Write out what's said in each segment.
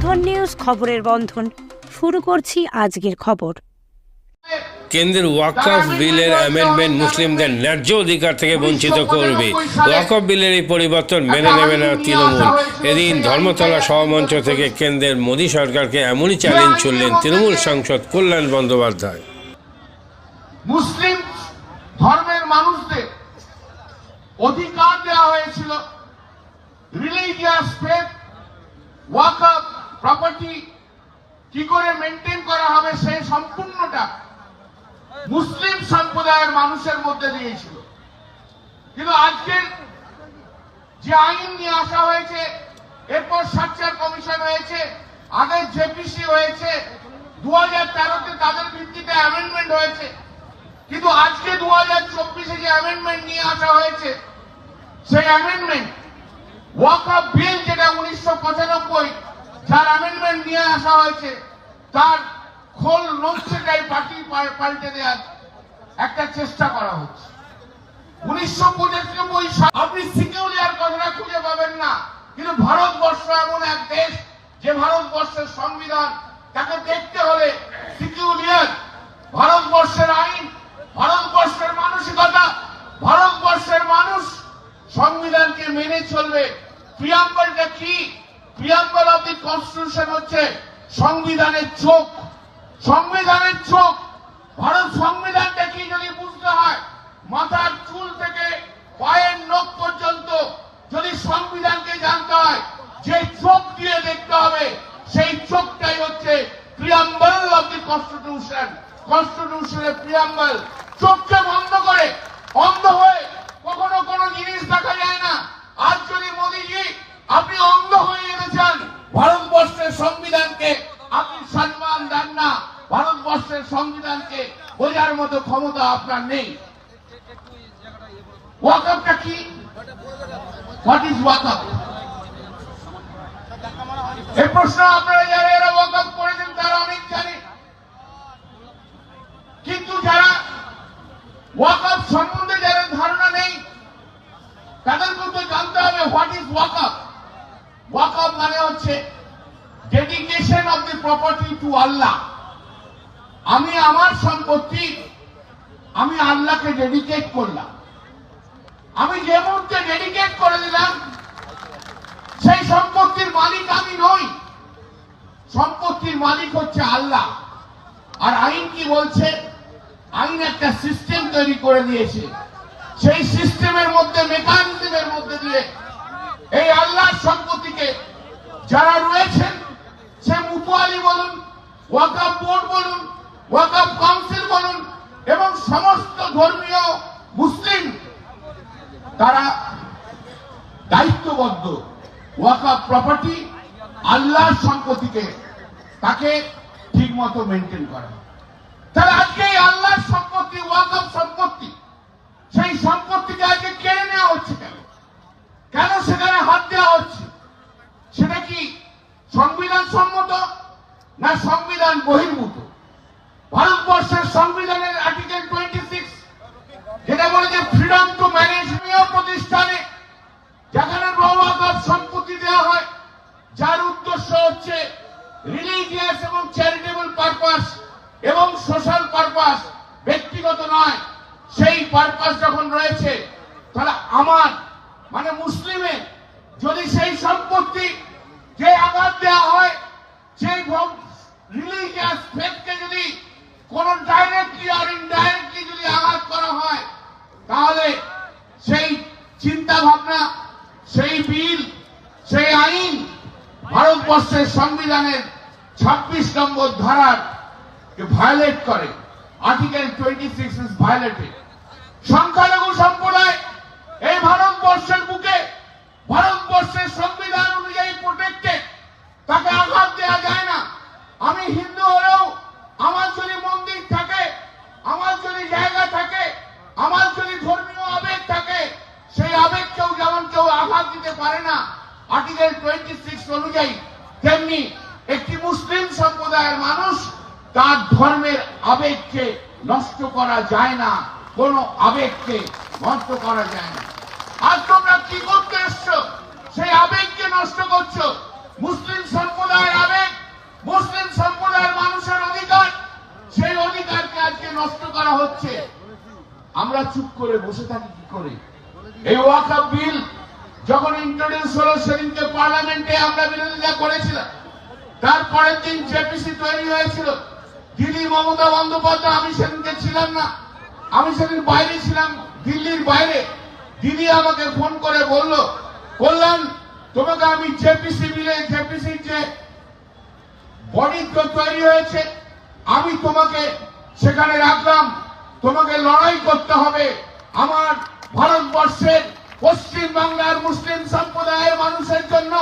বন্ধন news খবরের বন্ধন। শুরু করছি আজকের খবর। কেন্দ্রের ওয়াকফ বিলের অ্যামেন্ডমেন্ট মুসলিমদের ন্যায্য অধিকার থেকে বঞ্চিত করবে। ওয়াকফ বিলের এই পরিবর্তন মেনে নেবে না তৃণমূল। এদিন ধর্মতলা সহমঞ্চ থেকে কেন্দ্রের মোদী সরকারকে এমনই চ্যালেঞ্জ ছুড়লেন তৃণমূল সাংসদ কল্যাণ বন্দ্যোপাধ্যায়। মুসলিম ধর্মের মানুষদের অধিকার দেওয়া হয়েছিল। রিলিজিয়াস ফেথ ওয়াকআপ প্রপার্টি কি করে মেনটেন করা হবে সেই সম্পূর্ণটা মুসলিম সম্প্রদায়ের মানুষের মধ্যে দিয়েছিল। কিন্তু আজকের যে আইন নিয়ে আসা হয়েছে, এরপর সার্চার কমিশন হয়েছে আগে জেপিসি হয়েছে দু হাজার তেরোতে তাদের ভিত্তিতে অ্যামেন্ডমেন্ট হয়েছে। কিন্তু আজকে দু হাজার চব্বিশে যে অ্যামেন্ডমেন্ট নিয়ে আসা হয়েছে, সেই অ্যামেন্ডমেন্ট ওয়াকআপ বিল যেটা উনিশশো পঁচানব্বই যার অ্যামেন্ডমেন্ট নিয়ে আসা হয়েছে, তার খোল নকশেটাই পার্টি পাল্টে দেওয়ার একটা চেষ্টা করা হচ্ছে। উনিশশো পঁচানব্বই আপনি কথাটা খুঁজে পাবেন না, কিন্তু ভারতবর্ষ এমন এক দেশ, যে ভারতবর্ষের সংবিধান, তাকে দেখতে হলে সিকিউরিয়ার, ভারতবর্ষের আইন, ভারতবর্ষের মানসিকতা, ভারতবর্ষের মানুষ সংবিধানকে মেনে চলবে। প্রিয়াম্বলটা কি? প্রিয়াম্বল অফ দি কনস্টিটিউশন হচ্ছে সংবিধানের চোখ। সংবিধানের চোখ। ভারত সংবিধানটা কি যদি বুঝতে হয়, মাথার চুল থেকে পায়ের নখ পর্যন্ত যদি সংবিধানকে জানতে হয়, যে চোখ দিয়ে দেখতে হবে, সেই চোখটাই হচ্ছে প্রিয়াম্বল অফ দি কনস্টিটিউশন কনস্টিটিউশনের প্রিয়াম্বল। চোখকে বন্ধ করে অন্ধ হয়ে কখনো কোনো জিনিস দেখা যায় না। আজ যদি মোদীজি, আপনি অন্ধ হয়ে ভারতবর্ষের সংবিধানকে আপনি সম্মান দেন না, ভারতবর্ষের সংবিধানকে বোঝার মতো ক্ষমতা আপনার নেই। ধারণা নেই, তাদের মধ্যে জানতে হবে হোয়াট ইজ ওয়াকআপ ওয়াকআপ মানে হচ্ছে dedication of the property to Allah আমি আমার সম্পত্তি, আমি আল্লাহকে ডেডিকেট করলাম। আমি যে মুহূর্তে ডেডিকেট করে দিলাম, সেই সম্পত্তির মালিক আমি নই। সম্পত্তির মালিক হচ্ছে আল্লাহ। আর আইন কি বলছে? আইন একটা সিস্টেম তৈরি করে দিয়েছে। সেই সিস্টেমের মধ্যে মেকানিজমের মধ্যে দিয়ে এই আল্লাহর সম্পত্তিকে যারা রয়েছেন, সে মুতুয়ালি বলুন ওয়াকাব বোর্ড বলুন ওয়াকাব কাউন্সিল বলুন এবং সমস্ত ধর্মীয় মুসলিম, তারা দায়িত্ববদ্ধ ওয়াকাব প্রপার্টি আল্লাহর সম্পত্তিকে তাকে ঠিক মতো মেনটেন করা তাহলে আজকে এই আল্লাহর সম্পত্তি ওয়াকাব সম্পত্তি সেই সম্পত্তিকে আজকে কেড়ে নেওয়া হচ্ছে কেন কেন সেখানে হাত দেওয়া হচ্ছে সেটা কি সংবিধান সম্মত না সংবিধান বহির্ভূত ভারতবর্ষের সংবিধানের আর্টিকেল টোয়েন্টি সিক্স যেটা বলে যে ফ্রিডম টু ম্যানেজ প্রতিষ্ঠানে যেখানে রওয়াকার সম্পত্তি দেওয়া হয়, যার উদ্দেশ্য হচ্ছে রিলিজিয়াস এবং চ্যারিটেবল পারপাস এবং সোশ্যাল পারপাস ব্যক্তিগত নয়। সেই পারপাস যখন রয়েছে, তাহলে আমার মানে মুসলিমে যদি সেই সম্পত্তি যে আঘাত দেওয়া হয় সেই রিলিজিয়াস ফেথকে যদি কোন ডাইরেক্টলি আর ইনডাইরেক্টলি যদি আঘাত করা হয়, তাহলে সেই চিন্তা ভাবনা সেই বিল, সেই আইন ভারতবর্ষের সংবিধানের ছাব্বিশ নম্বর ধারার ভায়োলেট করে। Article twenty six is violated সংখ্যালঘু সম্প্রদায় এই ভারতবর্ষের বুকে, ভারতবর্ষের সংবিধান অনুযায়ী প্রোটেক্টেড তাকে আঘাত দেওয়া যায় না। আমি হিন্দু হলেও আমার যদি মন্দির থাকে, আমার যদি জায়গা থাকে, আমার যদি ধর্মীয় আবেগ থাকে, সেই আবেগকেও যেমন কেউ আঘাত দিতে পারে না। আর্টিকেল টোয়েন্টি সিক্স অনুযায়ী তেমনি একটি মুসলিম সম্প্রদায়ের মানুষ তার ধর্মের আবেগকে নষ্ট করা যায় না, কোন আবেগকে নষ্ট করা যায় না। আর তোমরা কি করতে এসছো? সেই আবেগকে নষ্ট করছ। মুসলিম সম্প্রদায়ের আবেগ আমরা চুপ করে বসে থাকি কি করে? এই ওয়াকআপ বিল যখন ইন্ট্রোডিউস হলো, সেদিনকে পার্লামেন্টে আমরা বিরোধিতা করেছিলাম। তারপরের দিন জেপিসি তৈরি হয়েছিল। দিদি মমতা বন্দ্যোপাধ্যায়, আমি সেদিনকে ছিলাম না। আমি সেদিন বাইরে ছিলাম, দিল্লির বাইরে। দিদি আমাকে ফোন করে বলল বললাম তোমাকে আমি জেপিসি মিলে জেপিসি যে বডি তৈরি হয়েছে, আমি তোমাকে সেখানে রাখলাম তোমাকে লড়াই করতে হবে আমার ভারতবর্ষের পশ্চিম বাংলার মুসলিম সম্প্রদায়ের মানুষের জন্য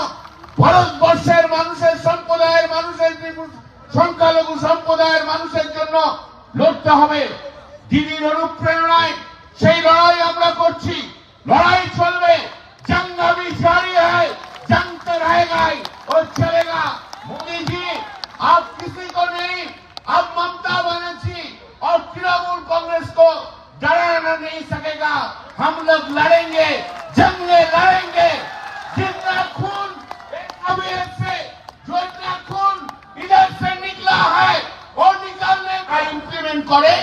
ভারতবর্ষের মানুষের সম্প্রদায়ের মানুষের যে মুস- সংখ্যালঘু সম্প্রদায়ের মানুষের জন্য লড়তে হবে দিদির অনুপ্রেরণায় সেই লড়াই আমরা করছি লড়াই চলবে জঙ্গ अभी जारी है जंग तो रहेगा ही और चलेगा मोदी जी आप लोग लड़ेंगे जंग में लड़ेंगे जितना खून एक कबीर से जो इतना खून इधर से निकला है वो निकालने का इम्प्लीमेंट करे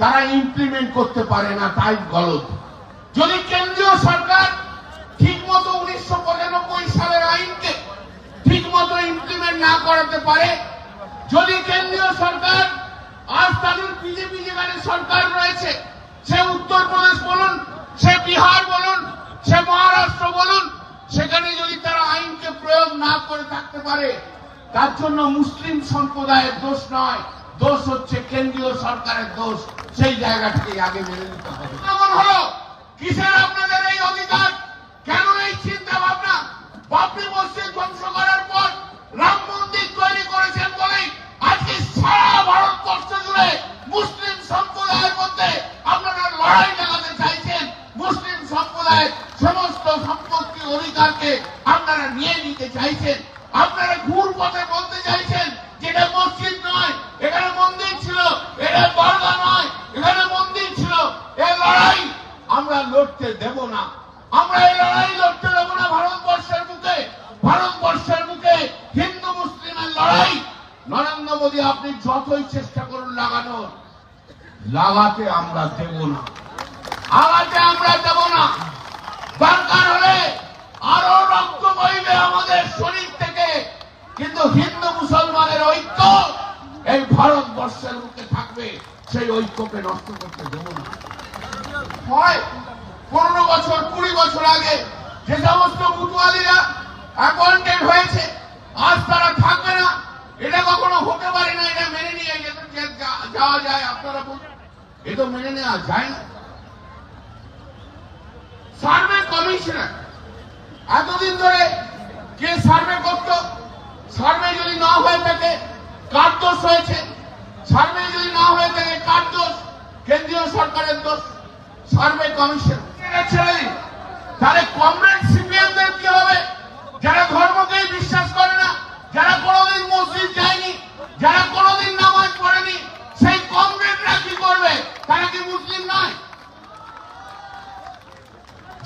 তারা ইমপ্লিমেন্ট করতে পারে না তাই গলত যদি কেন্দ্রীয় সরকার ঠিক মতো উনিশশো পঁচানব্বই সালের আইনকে ঠিক মতো ইমপ্লিমেন্ট না করাতে পারে যদি কেন্দ্রীয় সরকার আজ তাদের বিজেপি যেখানে সরকার রয়েছে সে উত্তরপ্রদেশ বলুন সে বিহার বলুন, সে মহারাষ্ট্র বলুন, সেখানে যদি তারা আইনকে প্রয়োগ না করে থাকতে পারে, তার জন্য মুসলিম সম্প্রদায়ের দোষ নয়, দোষ হচ্ছে কেন্দ্রীয় সরকারের দোষ, সেই জায়গা থেকে আগে মেনে নিতে হবে। এমন হলো? কিসের আপনাদের এই অধিকার? কেন এই চিন্তা ভাবনা বাবরি মসজিদ ধ্বংস করার পর রাম মন্দির তৈরি করেছেন বলেই আজকে সারা ভারতবর্ষ জুড়ে মুসলিম সম্প্রদায়ের মধ্যে আপনারা লড়াই মুসলিম সম্প্রদায়ের সমস্ত সম্পত্তি অধিকারকে আপনারা নিয়ে নিতে চাইছেন। আপনারা ঘুর পথে বলতে চাইছেন যেটা মসজিদ নয়, এখানে মন্দির ছিল, এটা দরগা নয়, এখানে মন্দির ছিল। এই লড়াই আমরা লড়তে দেব না। আমরা এই লড়াই লড়তে দেব না ভারতবর্ষের বুকে। ভারতবর্ষের বুকে হিন্দু মুসলিমের লড়াই। নরেন্দ্র মোদী, আপনি যতই চেষ্টা করুন লাগানোর লাগাতে আমরা দেব না। আগাতে আমরা দেব না। দরকার হলে আরও রক্ত বইবে আমাদের শরীর থেকে। কিন্তু হিন্দু মুসলমানের ঐক্য এই ভারতবর্ষের মধ্যে থাকবে, সেই ঐক্যকে নষ্ট করতে দেব না। হয়, পনেরো বছর, কুড়ি বছর আগে যে সমস্ত মুতুয়ালিরা অ্যাপয়েন্টেড হয়েছে, আজ তারা থাকবে না। এটা কখনো হতে পারে না, এটা মেনে নিয়ে যাওয়া যায়, আপনারা বলুন। এ তো মেনে নেওয়া যায় না। Survey commissioner. এতদিন ধরে কে সার্ভে করত? সার্ভে যদি না হয়ে থাকে, কার দোষ হয়েছে? সার্ভে যদি না হয়ে থাকে, কার দোষ? কেন্দ্রীয় সরকারের দোষ। সার্ভে কমিশন তাহলে কমরেড সিপিএমদের কি হবে? যারা ধর্মকেই বিশ্বাস করে না, যারা কোনোদিন মসজিদ যায়নি, যারা কোনোদিন নামাজ পড়েনি সেই কমরেডরা কি করবে তারা কি মুসলিম নয়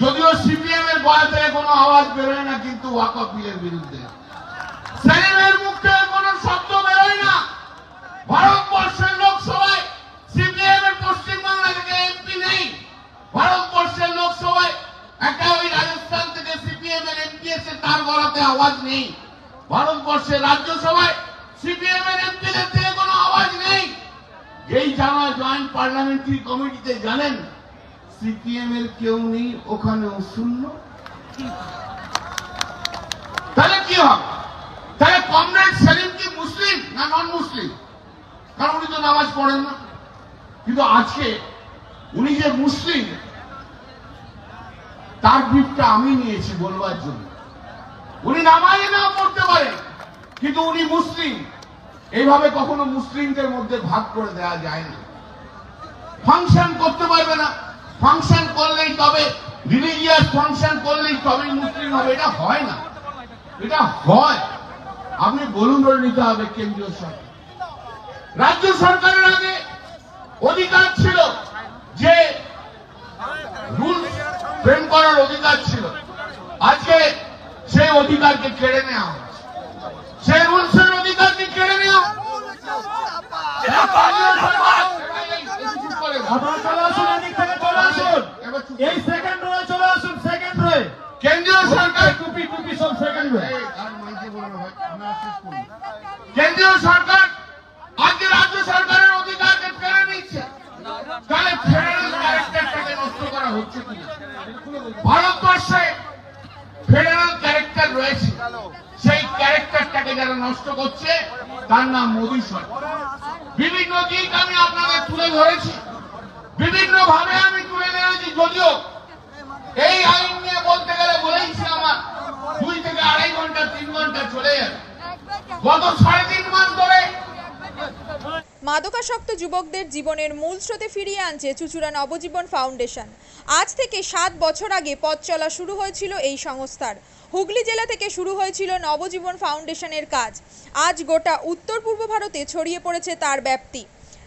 যদিও সিপিএম এর গলা থেকে কোনো আওয়াজ বেরোয় না, কিন্তু ওয়াকফ বিলের বিরুদ্ধে। সেলিমের মুখ থেকে কোনো শব্দ বেরোয় না। ভারতবর্ষের লোকসভায় সিপিএম এর পশ্চিমবাংলা থেকে এমপি নেই। ভারতবর্ষের লোকসভায় একটা ওই রাজস্থান থেকে সিপিএম এর এমপি এসে তার গলাতে আওয়াজ নেই। ভারতবর্ষের রাজ্যসভায় সিপিএম এর এমপিদের থেকে কোনো আওয়াজ নেই। যেই জানা জয়েন্ট পার্লামেন্টারি কমিটিতে জানেন সিপিএম এর কেউ নেই, ওখানেও শূন্য। তাহলে কি হবে? তাহলে কমরেড সেলিম কি মুসলিম না নন মুসলিম কারণ উনি তো নামাজ পড়েন না। কিন্তু আজকে উনি যে মুসলিম, তার ব্রিফটা আমি নিয়েছি বলবার জন্য। উনি নামাজে না পড়তে পারে কিন্তু উনি মুসলিম। এইভাবে কখনো মুসলিমদের মধ্যে ভাগ করে দেওয়া যায় না। ফাংশন করতে পারবে না। ফাংশন করলেই তবে রিলিজিয়াস ফাংশন করলেই তবে মুসলিম হবে এটা হয় না এটা হয় আপনি বলুন নিতে হবে কেন্দ্রীয় সরকার রাজ্য সরকারের আগে অধিকার ছিল যে রুল ফ্রেম করার অধিকার ছিল আজকে সেই অধিকারকে কেড়ে নেওয়া হচ্ছে সেই রুলসের অধিকারকে কেড়ে নেওয়া এটা এই সেকেন্ড রয়ে চলে আসুন সেকেন্ড রয়ে কেন্দ্রীয় সরকার টুপি টুপি সব সেকেন্ড রয়ে কেন্দ্রীয় সরকার আজকে রাজ্য সরকারের অধিকারকে কেড়ে নিচ্ছে তাহলে ফেডারেল ক্যারেক্টারটাকে নষ্ট করা হচ্ছে কি ভারতবর্ষে ফেডারেল ক্যারেক্টার রয়েছে। সেই ক্যারেক্টারটাকে যারা নষ্ট করছে তার নাম মোদী সরকার। বিভিন্ন দিক আমি আপনাদের তুলে ধরেছি। বিভিন্ন ভাবে আমি তুলে ধরেছি, যদিও এই আইন নিয়ে বলতে গেলে বলেইছি আমার দুই থেকে আড়াই ঘণ্টা, তিন ঘণ্টা চলে গত সাড়ে তিন মাস ধরে মাদকাসক্ত যুবকদের জীবনের মূল স্রোতে ফিরিয়ে আনছে চুচুড়া নবজীবন ফাউন্ডেশন। আজ থেকে সাত বছর আগে পথ চলা শুরু হয়েছিল এই সংস্থার। হুগলি জেলা থেকে শুরু হয়েছিল নবজীবন ফাউন্ডেশনের কাজ। আজ গোটা উত্তর পূর্ব ভারতে ছড়িয়ে পড়েছে তার ব্যাপ্তি।